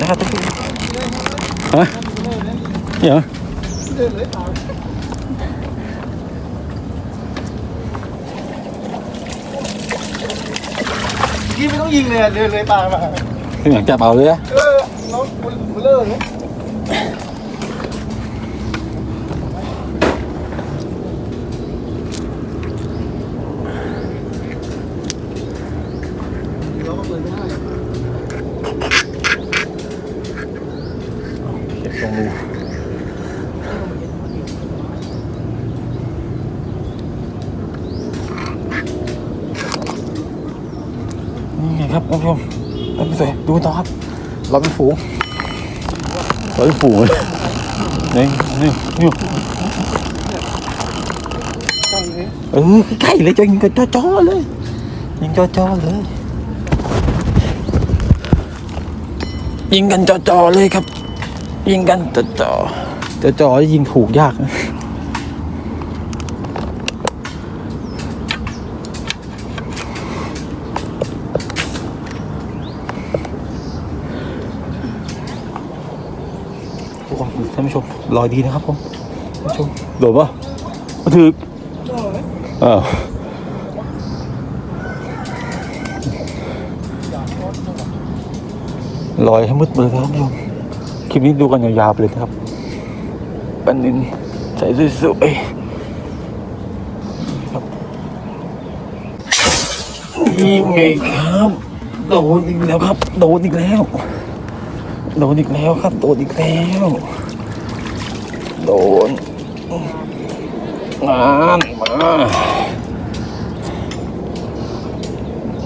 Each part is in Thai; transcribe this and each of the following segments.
นะครับท่านผู้ชมฮะเนี่ยเหรอเดินเลยตามยี่ไม่ต้องยิงเลยอะเดินเลยตามมาคืออยากจับเอาเลยอะเออน้องมันมันเลิกเลยเราก็เปิดไม่ได้ เก็บตรงรูนี่ไง ครับท่านผู้ชมท่านผู้ชมดูต่อครับ เราเป็นฝูงเราเป็นฝูงเลยนี่นี่นี่เออใกล้เลยจยิงกันจ่อๆเลยยิงจ่อๆเลยยิงกันจ่อๆเลยครับ ยิงกันจ่อๆจ่อๆยิงถูกยากนะทุกคนท่านผู้ชมรอยดีนะครับผมท่านผู้ชมโดดปะมาถึกอ้าวลอยให้มืดเลยครับท่านผู้ชมคลิปนี้ดูกันยาวๆไปเลยนะครับปันนินใส่สวยๆครับนี่ไงครับโดนอีกแล้วครับ โดนอีกแล้ว โดนอีกแล้วครับ โดนอีกแล้ว โดนงานมา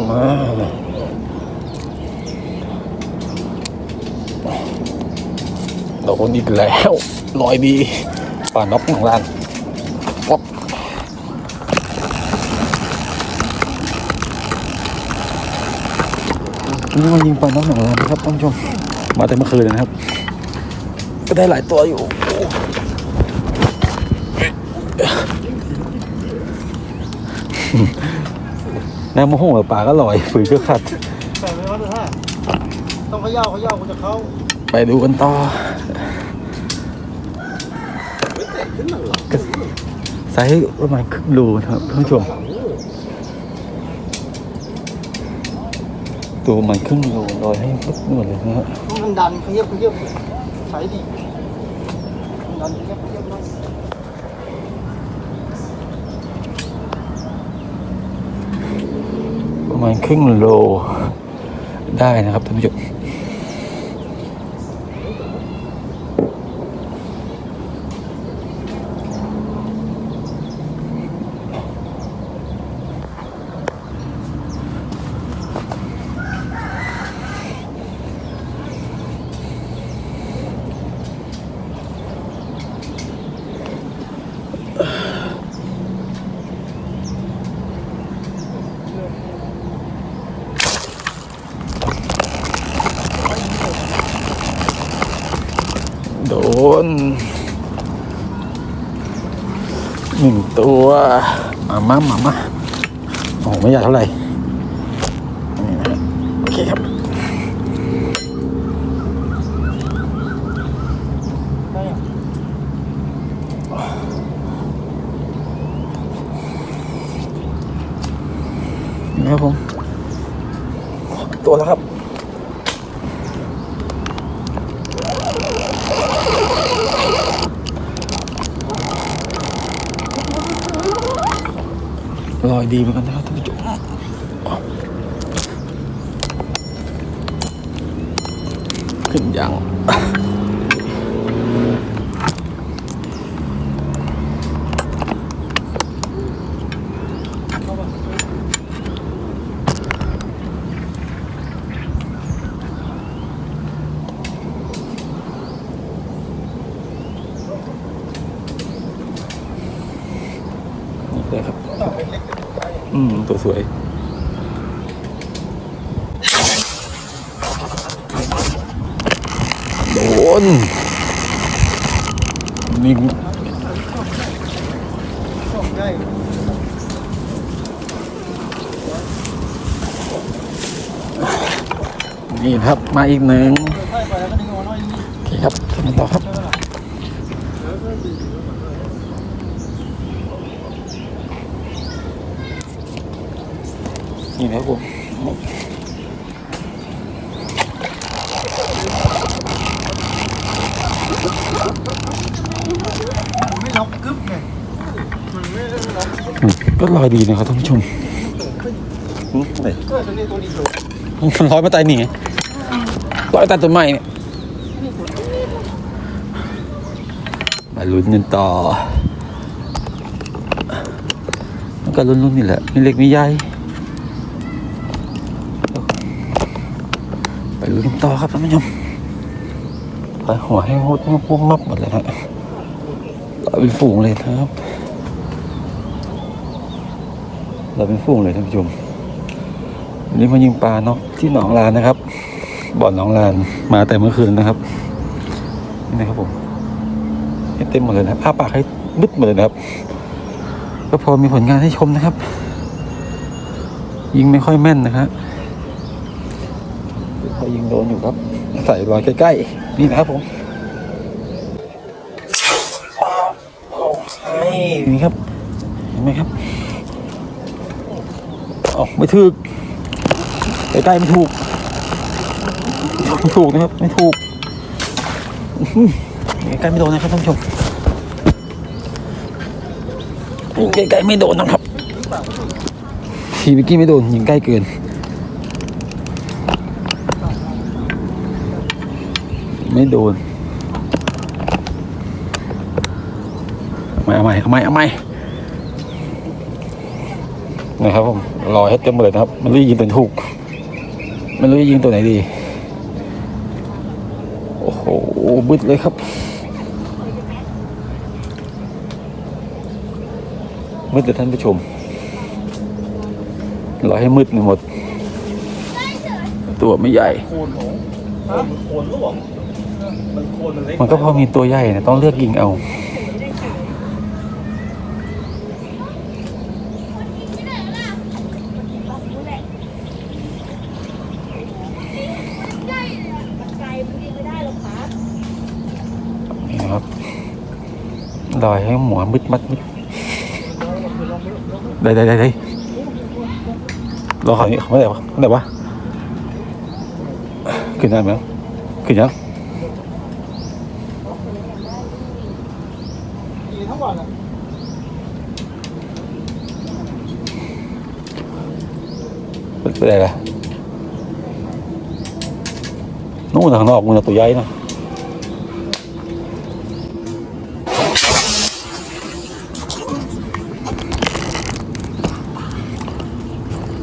มาโดนอีกแล้วลอยดีป่าน็อกของร้านป๊อกนี่มันยิงป่าน็อกของร้านนะครับท่านผู้ชมมาแต่เมื่อคืนนะครับ ก็ได้หลายตัวอยู่ น้ำมะฮงกับปลาก็ลอยฝืนก็ขัดแต่ไม่ว่าจะท่าต้องเขย่าเขย่ากูจะเข้า ไปดูกันต่อก็ไซส์ประมาณครึ่งโลนะครับท่านผู้ชมตัวประมันครึ่งโลลอยให้ปุ๊บนวดเลยนะฮะต้องดันขยับขยับใช้ดีดันขยับขยับหน่อยปร มาณครึ่งโลได้นะครับท่านผู้ชม นหนึ่งตัวมามามามาโอ้ไม่ใหญ่เท่าไหร่นี่นะโอเคครับได้อะนี่ครับผม ตัวแล้วครับ ลอยดีเหมือนกันนะครับท่านผู้ชมขึ้นยังนี่เลยครับ อืม ตัว สวยโดน นี่งนี่ครับมาอีกหนึ่งใช่ไปแล้วก็ดึงออกมาหน่อยนี่โอเคครับทำต่อครับ นี่นะครับผมมันไม่ล็อกกึ๊บไงมันไม่ได้ล็อกอืมก็ลอยดีนะครับท่านผู้ชมอืมไหนเออตัวนี้ตัวนี้ตัวมันลอยมาใต้นี่ไงลอยใต้ต้นไม้เนี่ยมาลุ้นกันต่อมันก็ลุ้นๆนี่แหละมีเล็กมีใหญ่ไป ลุ้นกันต่อครับท่านผู้ชมไปหัวให้งดงุ้มมับหมดเลยนะเราเป็นฝูงเลยครับ เราเป็นฝูงเลยท่านผู้ชมวันนี้มายิงปลาเนาะที่หนองลานนะครับ บ่อนหนองลานมาแต่เมื่อคืนนะครับนี่นะครับผมเต็มหมดเลยนะอ้าปากให้บึดหมดเลยนะครับ ก็พอมีผลงานให้ชมนะครับ ยิงไม่ค่อยแม่นนะครับ ยิงโดนอยู่ครับ ใส่รอยใกล้ๆ นี่นะครับผมนี่ครับเห็นไหมครับออกไม่ถูกใกล้ๆไม่ถูกไม่ถูกนะครับ ไม่ถูกใกล้ๆไม่โดนนะครับท่านผู้ชมยิงใกล้ๆไม่โดนนะครับทีเมื่อกี้ไม่โดนยิงใกล้เกิน ไม่โดนเอาใหม่เอาใหม่เอาใหม่เอาใหม่นะครับผมรอให้เต็มเลยนะครับ มันรู้ยิงตัวไหนถูก มันรู้จะยิงตัวไหนดี โอ้โหบึดเลยครับมืดแต่ท่านผู้ชมรอให้มืดหมด ตัวไม่ใหญ่โคนหนูฮะโคนหล่ามันโคน มันก็พอมีตัวใหญ่นะต้องเลือกยิงเอา นี่นะครับรอยให้หมวมืดมัดมืดได้ได้ได้ได้รอเขานี้เขาไม่ได้ปะไม่ได้ปะขึ้นได้ไหมขึ้นยัง กินทั้งวันอะ เป็นไปได้ละนู่นทางนอกมันตัวใหญ่นะ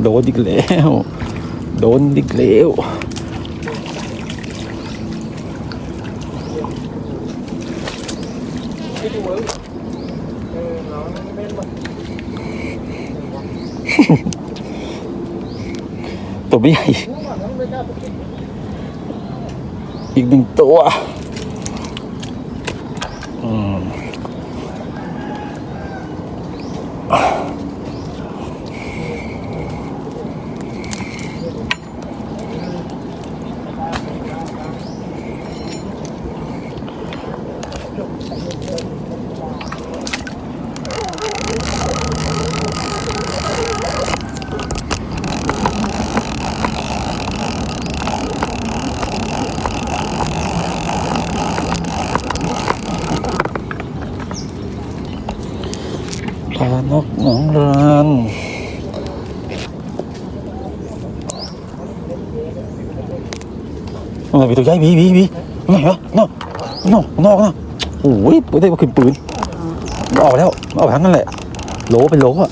โดนอีกแล้วโดนอีกแล้วออเราไม่ เป็นแบบ ตัวไม่ใหญ่ ทั้งวันทั้งไม่กล้าไปกิน อีกหนึ่งตัว อืมปลานกหนองราน อะไรมีตัวใหญ่มีมีมีไหนวะนอกนอกนอกนะโอ้ยไม่ได้มาขึ้นปืนออกแล้วออกทั้งนั้นแหละโหลเป็นโหลอะ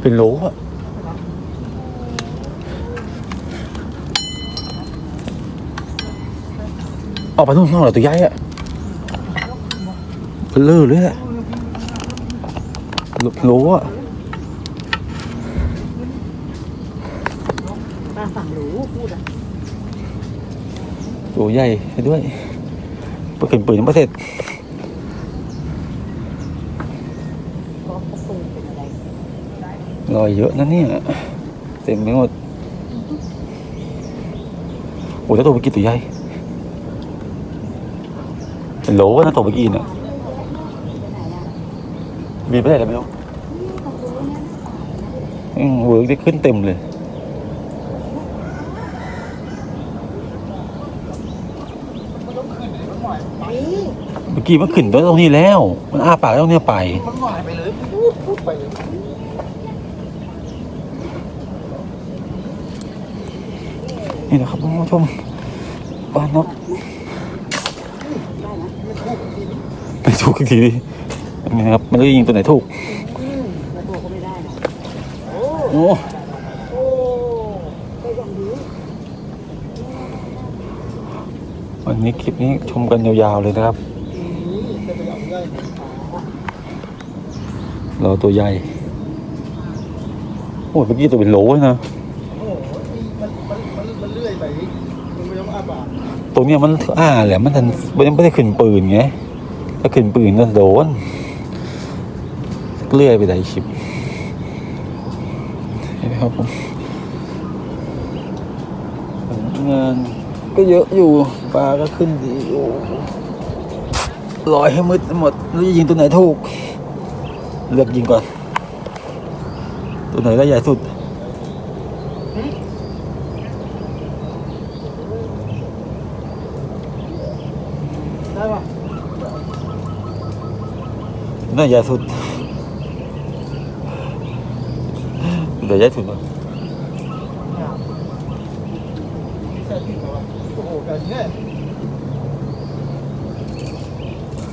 เป็นโหลอะออกไปนู่นนอกเหรอตัวใหญ่อะเบลอเลยอะโลอะ ป้าฝั่งรู้พูดอะ ตัวใหญ่ให้ด้วยเปิดปืนยังไม่เสร็จเพราะเขาปืนเป็นอะไรรอยเยอะนะเนี่ยเต็มไปหมดเโอ้ยถ้าตัวเมื่อกี้ตัวใหญ่เป็นโหลนะตัวเมื่อกี้เนี่ยมีไปไหนแล้วไม่รู้อืมเวิร์กได้ขึ้นเต็มเลย มันต้องขึ้นเลยมันหวายไป เมื่อ กี้มันขึ้นตรงนี้แล้ว มันอ้าปากตรงเนี้ยไป มันหวายไปเลยพูดพูดไปเลยนี่นะครับคุณผู้ชมบ้านนกไม่ถูกทีนี้ไม่ถูกอีกทีดินี่นะครับมันจะยิงตัวไหนถูกแล้วตัวก็ไม่ได้นะโอ้โอ้โอ้ก็ยังดีวันนี้คลิปนี้ชมกันยาวๆเลยนะครับนี่จะไป เอาได้เราตัวใหญ่ โอ้ยเมื่อกี้ตัวเป็นโหลนะ โอ้มันมันมันมันเลื่อยไปมันไม่ต้องอาบากตรงเนี้ยมันอ้าแหละมันทันมันยังไม่ได้ขึ้นปืนไง ถ้าขึ้นปืนก็โดน เลื่อยไปได้ชิบเห็นไหมครับผมงานก็เยอะอยู่ปลาก็ขึ้นดีอ ยู่ลอยให้มืดหมดแล้วจะยิงตัวไหนถูก เลือกยิงก่อน ตัวไหนได้ใหญ่สุดได้ปะน่าใหญ่สุดเดี๋ยวใหญ่สุดวะเนี่ยแค่ที่เขาอะโอ้โหแบบนี้เนี่ย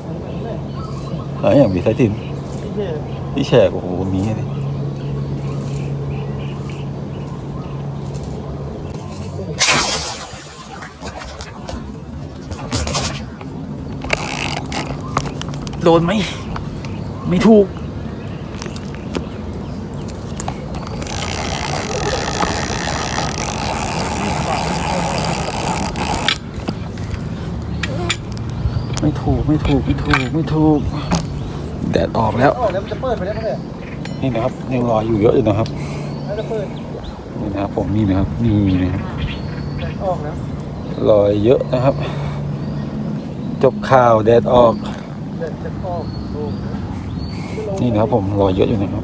อันนี้เนี่ย หาอย่างมีไซตินที่เท่ที่แฉกโอ้โหมีเลยโดนไหมไม่ถูกไม่ถูก ไม่ถูก ไม่ถูก ไม่ถูก แดดออกแล้วโอ้แล้วมันจะเปิดไปได้ไหมเนี่ยนี่นะครับยังรออยู่เยอะอยู่นะครับ แล้วจะเปิดนี่นะครับผมนี่นะครับนี่นะครับออกแล้วรอยเยอะนะครับ จบข่าวแดดออกเด็ดจะออกโอ้นี่นะครับผมรอยเยอะอยู่นะครับ